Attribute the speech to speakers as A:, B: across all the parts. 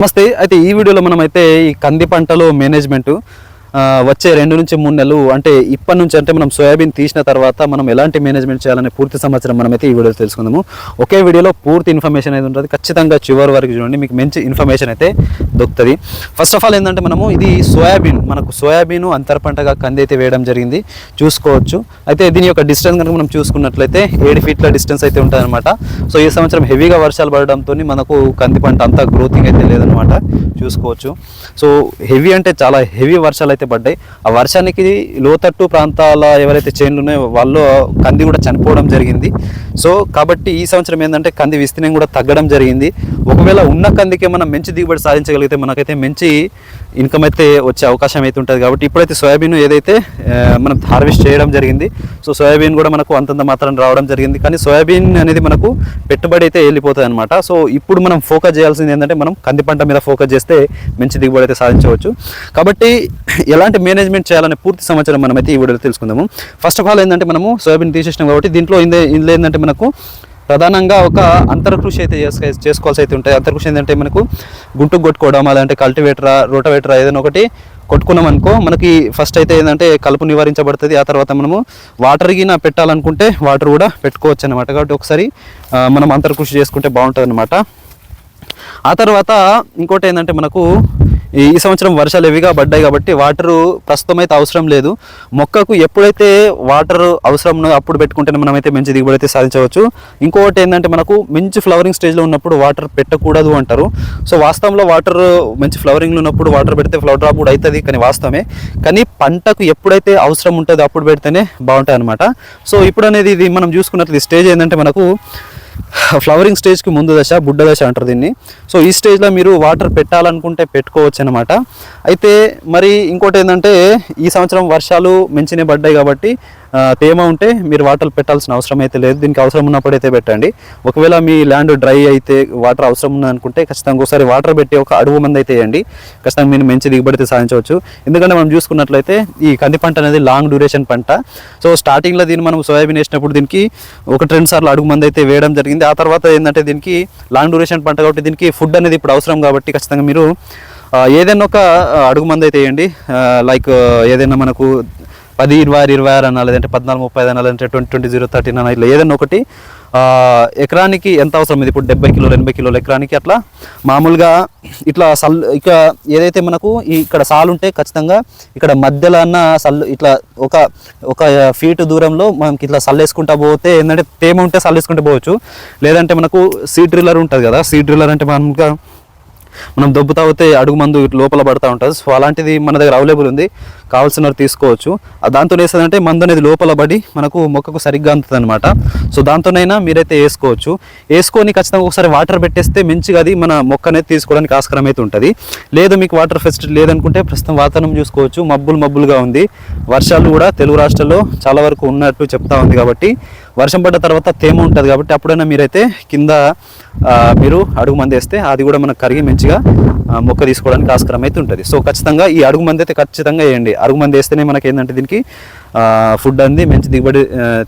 A: నమస్తే. అయితే ఈ వీడియోలో మనం అయితే ఈ కంది పంటలో మేనేజ్మెంట్ వచ్చే రెండు నుంచి మూడు నెలలు అంటే ఇప్పటి నుంచి అంటే మనం సోయాబీన్ తీసిన తర్వాత మనం ఎలాంటి మేనేజ్మెంట్ చేయాలనే పూర్తి సమాచారం మనం అయితే ఈ వీడియోలో తెలుసుకుందాము. ఒకే వీడియోలో పూర్తి ఇన్ఫర్మేషన్ అయితే ఉంటుంది. ఖచ్చితంగా చివరి వరకు చూడండి. మీకు మంచి ఇన్ఫర్మేషన్ అయితే దొరుకుతుంది. ఫస్ట్ ఆఫ్ ఆల్ ఏంటంటే మనము ఇది సోయాబీన్. మనకు సోయాబీన్ అంతర పంటగా కంది అయితే వేయడం జరిగింది. చూసుకోవచ్చు. అయితే దీని యొక్క డిస్టెన్స్ కనుక మనం చూసుకున్నట్లయితే ఏడు ఫీట్ల డిస్టెన్స్ అయితే ఉంటుందన్నమాట. సో ఈ సంవత్సరం హెవీగా వర్షాలు పడడంతో మనకు కంది పంట అంతా గ్రోతింగ్ అయితే లేదనమాట చూసుకోవచ్చు. సో హెవీ అంటే చాలా హెవీ వర్షాలు అయితే పడ్డాయి. ఆ వర్షానికి లోతట్టు ప్రాంతాల ఎవరైతే చేనులు ఉన్నాయో వాళ్ళు కంది కూడా చనిపోవడం జరిగింది. సో కాబట్టి ఈ సంవత్సరం ఏంటంటే కంది విస్తీర్ణం కూడా తగ్గడం జరిగింది. ఒకవేళ ఉన్న కందికే మనం మంచి దిగుబడి సాధించగలిగితే మనకైతే మంచి ఇన్కమ్ అయితే వచ్చే అవకాశం అయితే ఉంటుంది. కాబట్టి ఇప్పుడైతే సోయాబీన్ ఏదైతే మనం హార్వెస్ట్ చేయడం జరిగింది. సో సోయాబీన్ కూడా మనకు అంతంత మాత్రం రావడం జరిగింది. కానీ సోయాబీన్ అనేది మనకు పెట్టుబడి అయితే వెళ్ళిపోతుంది అనమాట సో ఇప్పుడు మనం ఫోకస్ చేయాల్సింది ఏంటంటే మనం కంది పంట మీద ఫోకస్ చేస్తే మంచి దిగుబడి అయితే సాధించవచ్చు. కాబట్టి ఎలాంటి మేనేజ్మెంట్ చేయాలనే పూర్తి సమాచారం మనం అయితే ఈ వీడియోలో తెలుసుకుందాము. ఫస్ట్ ఆఫ్ ఆల్ ఏంటంటే మనము సోయాబీన్ తీసేసినాం కాబట్టి దీంట్లో ఇందే ఇందులో ఏంటంటే మనకు ప్రధానంగా ఒక అంతర్కృషి అయితే చేసుకోవాల్సి అయితే ఉంటాయి. అంతర్కృషి ఏంటంటే మనకు గుంటుకు కొట్టుకోవడం అలాంటి కల్టివేటరా రోటవేటరా ఏదైనా ఒకటి కొట్టుకున్నాం అనుకో మనకి ఫస్ట్ అయితే ఏంటంటే కలుపు నివారించబడుతుంది. ఆ తర్వాత మనము వాటర్ గిన పెట్టాలనుకుంటే వాటర్ కూడా పెట్టుకోవచ్చు అనమాట కాబట్టి ఒకసారి మనం అంతర్కృషి చేసుకుంటే బాగుంటుంది అనమాట ఆ తర్వాత ఇంకోటి ఏంటంటే మనకు ఈ సంవత్సరం వర్షాలు హెవీగా పడ్డాయి కాబట్టి వాటర్ ప్రస్తుతం అయితే అవసరం లేదు. మొక్కకు ఎప్పుడైతే వాటర్ అవసరం అప్పుడు పెట్టుకుంటేనే మనమైతే మంచి దిగుబడి అయితే సాధించవచ్చు. ఇంకొకటి ఏంటంటే మనకు మంచి ఫ్లవరింగ్ స్టేజ్లో ఉన్నప్పుడు వాటర్ పెట్టకూడదు అంటారు. సో వాస్తవంలో వాటర్ మంచి ఫ్లవరింగ్లో ఉన్నప్పుడు వాటర్ పెడితే ఫ్లవర్ డ్రాప్ కూడా అవుతుంది కానీ వాస్తవమే. కానీ పంటకు ఎప్పుడైతే అవసరం ఉంటుందో అప్పుడు పెడితేనే బాగుంటుంది అనమాట సో ఇప్పుడు అనేది ఇది మనం చూసుకున్నట్లు స్టేజ్ ఏంటంటే మనకు ఫ్లవరింగ్ స్టేజ్కి ముందు దశ బుడ్డ దశ అంటారు దీన్ని. సో ఈ స్టేజ్లో మీరు వాటర్ పెట్టాలనుకుంటే పెట్టుకోవచ్చు అనమాట అయితే మరి ఇంకోటి ఏంటంటే ఈ సంవత్సరం వర్షాలు మంచినే పడ్డాయి కాబట్టి తేమ ఉంటే మీరు వాటర్ పెట్టాల్సిన అవసరం అయితే లేదు. దీనికి అవసరం ఉన్నప్పుడైతే పెట్టండి. ఒకవేళ మీ ల్యాండ్ డ్రై అయితే వాటర్ అవసరం ఉందనుకుంటే ఖచ్చితంగా ఒకసారి వాటర్ పెట్టి ఒక అడుగు మంది అయితే వేయండి. ఖచ్చితంగా మీరు మంచి దిగుబడితే సాధించవచ్చు. ఎందుకంటే మనం చూసుకున్నట్లయితే ఈ కంది పంట అనేది లాంగ్ డ్యూరేషన్ పంట. సో స్టార్టింగ్లో దీన్ని మనం సోయాబీన్ వేసినప్పుడు దీనికి ఒకటి రెండు సార్లు అడుగు మంది అయితే వేయడం జరిగింది. ఆ తర్వాత ఏంటంటే దీనికి లాంగ్ డ్యూరేషన్ పంట కాబట్టి దీనికి ఫుడ్ అనేది ఇప్పుడు అవసరం కాబట్టి ఖచ్చితంగా మీరు ఏదైనా ఒక అడుగు మంది అయితే వేయండి. లైక్ ఏదైనా మనకు పది ఇరవై ఆరు ఇరవై ఆరు అన్నా లేదంటే పద్నాలుగు ముప్పై ఐదు అన్నా లేదంటే ట్వంటీ ట్వంటీ జీరో థర్టీన్ అన్నా ఇట్లా ఏదైనా ఒకటి ఎకరానికి ఎంత అవసరం? ఇది ఇప్పుడు డెబ్బై కిలోలు ఎనభై కిలోలు ఎకరానికి అట్లా. మామూలుగా ఇట్లా సల్ ఇక ఏదైతే మనకు ఇక్కడ సాల్ ఉంటే ఖచ్చితంగా ఇక్కడ మధ్యలో అన్న సల్ ఇట్లా ఒక ఒక ఫీట్ దూరంలో మనకి ఇట్లా సల్లేసుకుంటా పోతే ఏంటంటే తేమ ఉంటే సల్లేసుకుంటూ పోవచ్చు. లేదంటే మనకు సీ డ్రిల్లర్ ఉంటుంది కదా సీ డ్రిల్లర్ అంటే మామూలుగా మనం దెబ్బ తాగితే అడుగు మందు లోపల పడతా ఉంటుంది. సో అలాంటిది మన దగ్గర అవైలబుల్ ఉంది. కావాల్సిన తీసుకోవచ్చు. ఆ దాంతో వేస్తుందంటే మందు అనేది లోపల పడి మనకు మొక్కకు సరిగ్గా అందుతుంది అనమాట సో దాంతోనైనా మీరైతే వేసుకోవచ్చు. వేసుకొని ఖచ్చితంగా ఒకసారి వాటర్ పెట్టేస్తే మంచిగా అది మన మొక్క అనేది తీసుకోవడానికి ఆస్కారం అయితే ఉంటుంది. లేదు మీకు వాటర్ ఫెసిలిటీ లేదనుకుంటే ప్రస్తుతం వాతావరణం చూసుకోవచ్చు. మబ్బులు మబ్బులుగా ఉంది. వర్షాలు కూడా తెలుగు రాష్ట్రాల్లో చాలా వరకు ఉన్నట్టు చెప్తా ఉంది కాబట్టి వర్షం పడ్డ తర్వాత తేమ ఉంటుంది కాబట్టి అప్పుడైనా మీరైతే కింద మీరు అడుగు మంది వేస్తే అది కూడా మనకు కరిగి మంచిగా మొక్క తీసుకోవడానికి ఆస్కారం అయితే ఉంటుంది. సో ఖచ్చితంగా ఈ అడుగు మంది అయితే ఖచ్చితంగా వేయండి. అడుగు మంది వేస్తేనే మనకి ఏంటంటే దీనికి ఫుడ్ అంది మంచి దిగుబడి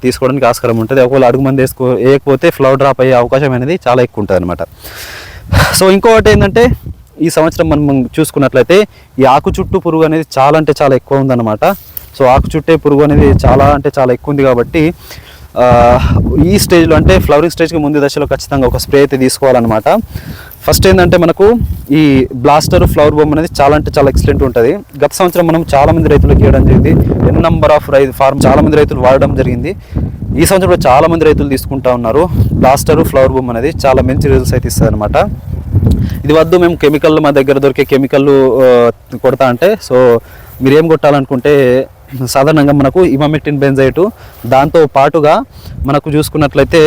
A: తీసుకోవడానికి ఆస్కారం ఉంటుంది. ఒకవేళ అడుగు మంది వేసుకో వేయకపోతే ఫ్లవర్ డ్రాప్ అయ్యే అవకాశం అనేది చాలా ఎక్కువ ఉంటుంది అనమాట సో ఇంకొకటి ఏంటంటే ఈ సంవత్సరం మనం చూసుకున్నట్లయితే ఈ ఆకు చుట్టూ పురుగు అనేది చాలా అంటే చాలా ఎక్కువ ఉందన్నమాట. సో ఆకు చుట్టే పురుగు అనేది చాలా అంటే చాలా ఎక్కువ ఉంది కాబట్టి ఈ స్టేజ్లో అంటే ఫ్లవరింగ్ స్టేజ్కి ముందు దశలో ఖచ్చితంగా ఒక స్ప్రే అయితే తీసుకోవాలన్నమాట. ఫస్ట్ ఏంటంటే మనకు ఈ బ్లాస్టర్ ఫ్లవర్ బొమ్మ అనేది చాలా అంటే చాలా ఎక్సలెంట్ ఉంటుంది. గత సంవత్సరం మనం చాలా మంది రైతులకు ఇవ్వడం జరిగింది. ఎన్ నంబర్ ఆఫ్ రైతు ఫార్మ్ చాలా మంది రైతులు వాడడం జరిగింది. ఈ సంవత్సరం కూడా చాలా మంది రైతులు తీసుకుంటా ఉన్నారు. బ్లాస్టర్ ఫ్లవర్ బొమ్మ అనేది చాలా మంచి రిజల్ట్స్ అయితే ఇస్తుంది అనమాట ఇది వద్దు మేము కెమికల్ మా దగ్గర దొరికే కెమికల్ కొడతా అంటే సో మీరు ఏం కొట్టాలనుకుంటే సాధారణంగా మనకు ఇమామెక్టిన్ బెంజైట్ దాంతో పాటుగా మనకు చూసుకున్నట్లయితే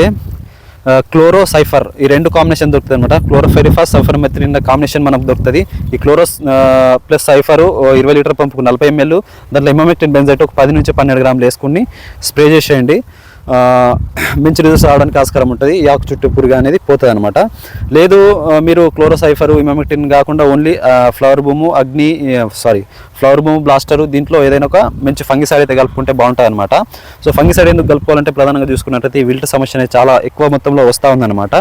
A: క్లోరో సైఫర్ ఈ రెండు కాంబినేషన్ దొరుకుతుంది అనమాట క్లోరోఫెరిఫాస్ సల్ఫర్ మెథిలిన్ కాంబినేషన్ మనకు దొరుకుతుంది. ఈ క్లోరోస్ ప్లస్ సైఫర్ ఇరవై లీటర్ పంపుకు నలభై ఎంఎల్ దాంట్లో ఇమామెక్టిన్ బెంజైట్ ఒక పది నుంచి పన్నెండు గ్రాములు వేసుకుని స్ప్రే చేసేయండి. మంచి రిజల్ట్స్ రావడానికి ఆస్కారం ఉంటుంది. ఈ ఆకు చుట్టూ పురుగు అనేది పోతుంది అనమాట లేదు మీరు క్లోరోసైఫర్ ఇమామిక్టిన్ కాకుండా ఓన్లీ ఫ్లవర్ బూము అగ్ని సారీ ఫ్లవర్ బూమ్ బ్లాస్టర్ దీంట్లో ఏదైనా ఒక మంచి ఫంగిసైడ్ అయితే కలుపుకుంటే బాగుంటుంది అనమాట సో ఫంగిసైడ్ ఎందుకు కలుపుకోవాలంటే ప్రధానంగా చూసుకున్నట్లయితే ఈ విల్ట్ సమస్య అనేది చాలా ఎక్కువ మొత్తంలో వస్తూ ఉందన్నమాట.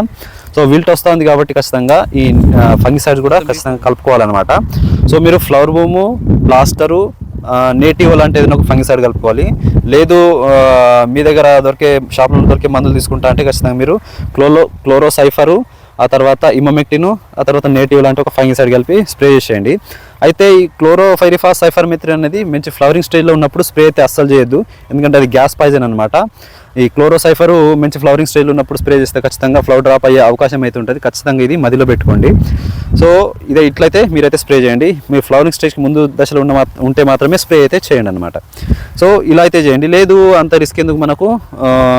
A: సో విల్ట్ వస్తూ ఉంది కాబట్టి ఖచ్చితంగా ఈ ఫంగిసైడ్స్ కూడా ఖచ్చితంగా కలుపుకోవాలన్నమాట. సో మీరు ఫ్లవర్ బూము బ్లాస్టరు నేటివ్ లాంటి ఏదైనా ఒక ఫంగిసైడ్ కలుపుకోవాలి. లేదు మీ దగ్గర దొరికే షాప్లో దొరికే మందులు తీసుకుంటా అంటే ఖచ్చితంగా మీరు క్లోరో క్లోరోసైఫరు ఆ తర్వాత ఇమమెక్టిను ఆ తర్వాత నేటివ్ లాంటి ఒక ఫంగిసైడ్ కలిపి స్ప్రే చేసేయండి. అయితే ఈ క్లోరోఫైరిఫా సైఫర్మిత్రిన్ అనేది మంచి ఫ్లవరింగ్ స్టేజ్లో ఉన్నప్పుడు స్ప్రే అయితే అస్సలు చేయొద్దు. ఎందుకంటే అది గ్యాస్ పాయిజన్ అనమాట ఈ క్లోరోసైఫర్ మంచి ఫ్లవరింగ్ స్టేజ్లో ఉన్నప్పుడు స్ప్రే చేస్తే ఖచ్చితంగా ఫ్లవర్ డ్రాప్ అయ్యే అవకాశం అయితే ఉంటుంది. ఖచ్చితంగా ఇది మదిలో పెట్టుకోండి. సో ఇదే ఇట్లయితే మీరైతే స్ప్రే చేయండి. మీరు ఫ్లవరింగ్ స్టేజ్కి ముందు దశలో ఉన్న ఉంటే మాత్రమే స్ప్రే అయితే చేయండి అనమాట సో ఇలా అయితే చేయండి. లేదు అంత రిస్క్ ఎందుకు మనకు?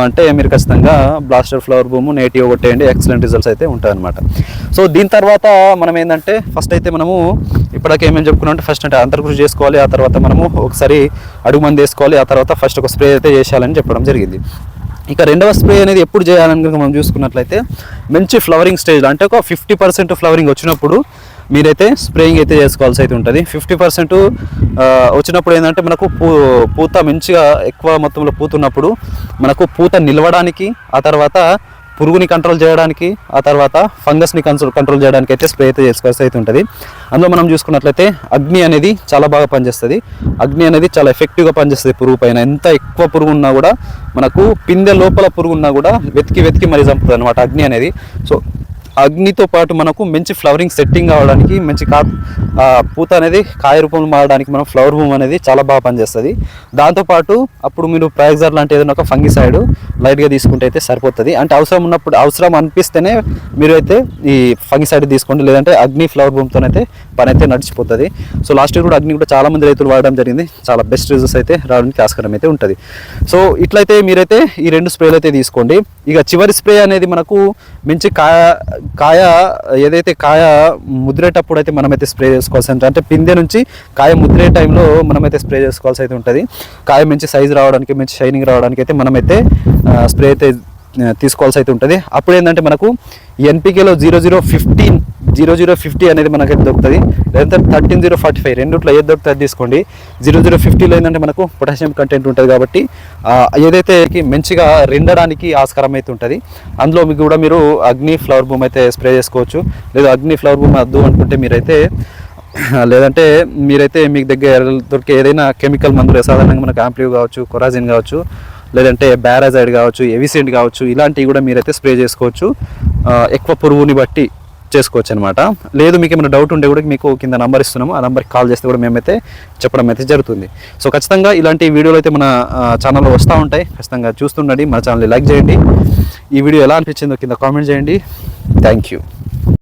A: అంటే మీరు ఖచ్చితంగా బ్లాస్టర్ ఫ్లవర్ బూము నేటివ్ కొట్టేయండి. ఎక్సలెంట్ రిజల్ట్స్ అయితే ఉంటాయి అనమాట సో దీని తర్వాత తర్వాత మనం ఏంటంటే ఫస్ట్ అయితే మనము ఇప్పటికే ఏమేమి చెప్పుకున్నాం అంటే ఫస్ట్ అంటే అంతర్కృషి చేసుకోవాలి ఆ తర్వాత మనము ఒకసారి అడుగు మంది వేసుకోవాలి ఆ తర్వాత ఫస్ట్ ఒక స్ప్రే అయితే చేసేయాలని చెప్పడం జరిగింది. ఇక రెండవ స్ప్రే అనేది ఎప్పుడు చేయాలని కనుక మనం చూసుకున్నట్లయితే మంచి ఫ్లవరింగ్ స్టేజ్లో అంటే ఒక ఫిఫ్టీ పర్సెంట్ ఫ్లవరింగ్ వచ్చినప్పుడు మీరైతే స్ప్రేయింగ్ అయితే చేసుకోవాల్సి అయితే ఉంటుంది. ఫిఫ్టీ పర్సెంట్ వచ్చినప్పుడు ఏంటంటే మనకు పూ పూత మంచిగా ఎక్కువ మొత్తంలో పూతున్నప్పుడు మనకు పూత నిలవడానికి ఆ తర్వాత పురుగుని కంట్రోల్ చేయడానికి ఆ తర్వాత ఫంగస్ని కంట్రోల్ కంట్రోల్ చేయడానికి అయితే స్ప్రే అయితే చేసుకోవాల్సి అయితే ఉంటుంది. అందులో మనం చూసుకున్నట్లయితే అగ్ని అనేది చాలా బాగా పనిచేస్తుంది. అగ్ని అనేది చాలా ఎఫెక్టివ్గా పనిచేస్తుంది పురుగు పైన. ఎంత ఎక్కువ పురుగు ఉన్నా కూడా మనకు పిందె లోపల పురుగు ఉన్నా కూడా వెతికి వెతికి మరి చంపుతుంది అనమాట అగ్ని అనేది. సో అగ్నితో పాటు మనకు మంచి ఫ్లవరింగ్ సెట్టింగ్ కావడానికి మంచి కా పూత అనేది కాయ రూపంలో మారడానికి మనం ఫ్లవర్ బూమ్ అనేది చాలా బాగా పనిచేస్తుంది. దాంతోపాటు అప్పుడు మీరు ప్రయాగ్జర్ లాంటి ఏదైనా ఒక ఫంగిసైడ్ లైట్గా తీసుకుంటే అయితే సరిపోతుంది. అంటే అవసరం ఉన్నప్పుడు అవసరం అనిపిస్తేనే మీరు అయితే ఈ ఫంగిసైడ్ తీసుకోండి. లేదంటే అగ్ని ఫ్లవర్ బూమ్తో అయితే పని అయితే నడిచిపోతుంది. సో లాస్ట్ ఇయర్ కూడా అగ్ని కూడా చాలా మంది రైతులు వాడడం జరిగింది. చాలా బెస్ట్ రిజల్ట్స్ అయితే రావడానికి ఆస్కారం అయితే ఉంటుంది. సో ఇట్లయితే మీరైతే ఈ రెండు స్ప్రేలు అయితే తీసుకోండి. ఇక చివరి స్ప్రే అనేది మనకు మంచి కాయ కాయ ఏదైతే కాయ ముద్రేటప్పుడు అయితే మనమైతే స్ప్రే చేసుకోవాల్సి ఉంటుంది. అంటే పిందె నుంచి కాయ ముద్రే టైంలో మనమైతే స్ప్రే చేసుకోవాల్సి అయితే ఉంటుంది. కాయ మంచి సైజు రావడానికి మంచి షైనింగ్ రావడానికి అయితే మనమైతే స్ప్రే అయితే తీసుకోవాల్సి అయితే ఉంటుంది. అప్పుడు ఏంటంటే మనకు ఎన్పికేలో zero zero fifteen zero zero fifty అనేది మనకైతే దొరుకుతుంది? లేదంటే థర్టీన్ జీరో ఫార్టీ ఫైవ్ రెండుట్లో ఏది దొరుకుతుంది తీసుకోండి. జీరో జీరో ఫిఫ్టీలో ఏంటంటే మనకు పొటాషియం కంటెంట్ ఉంటుంది కాబట్టి ఏదైతే మంచిగా రెండడానికి ఆస్కారం అయితే ఉంటుంది అందులో మీకు కూడా మీరు అగ్ని ఫ్లవర్ బూమ్ అయితే స్ప్రే చేసుకోవచ్చు. లేదా అగ్ని ఫ్లవర్ బూమ్ వద్దు అనుకుంటే మీరైతే లేదంటే మీరైతే మీకు దగ్గర దొరికే ఏదైనా కెమికల్ మందులు సాధారణంగా మనకు ఆంప్లివ్ కావచ్చు కొరాజిన్ కావచ్చు లేదంటే బ్యారాజైడ్ కావచ్చు ఎవిసెంట్ కావచ్చు ఇలాంటివి కూడా మీరైతే స్ప్రే చేసుకోవచ్చు. ఎక్కువ పురుగుని బట్టి చేసుకోవచ్చు అనమాట లేదు మీకు ఏమైనా డౌట్ ఉంటే కూడా మీకు కింద నంబర్ ఇస్తున్నాము. ఆ నెంబర్కి కాల్ చేస్తే కూడా మేమైతే చెప్పడం అయితే జరుగుతుంది. సో ఖచ్చితంగా ఇలాంటి వీడియోలు అయితే మన ఛానల్లో వస్తూ ఉంటాయి. ఖచ్చితంగా చూస్తుండండి. మన ఛానల్ని లైక్ చేయండి. ఈ వీడియో ఎలా అనిపించిందో కింద కామెంట్ చేయండి. Thank you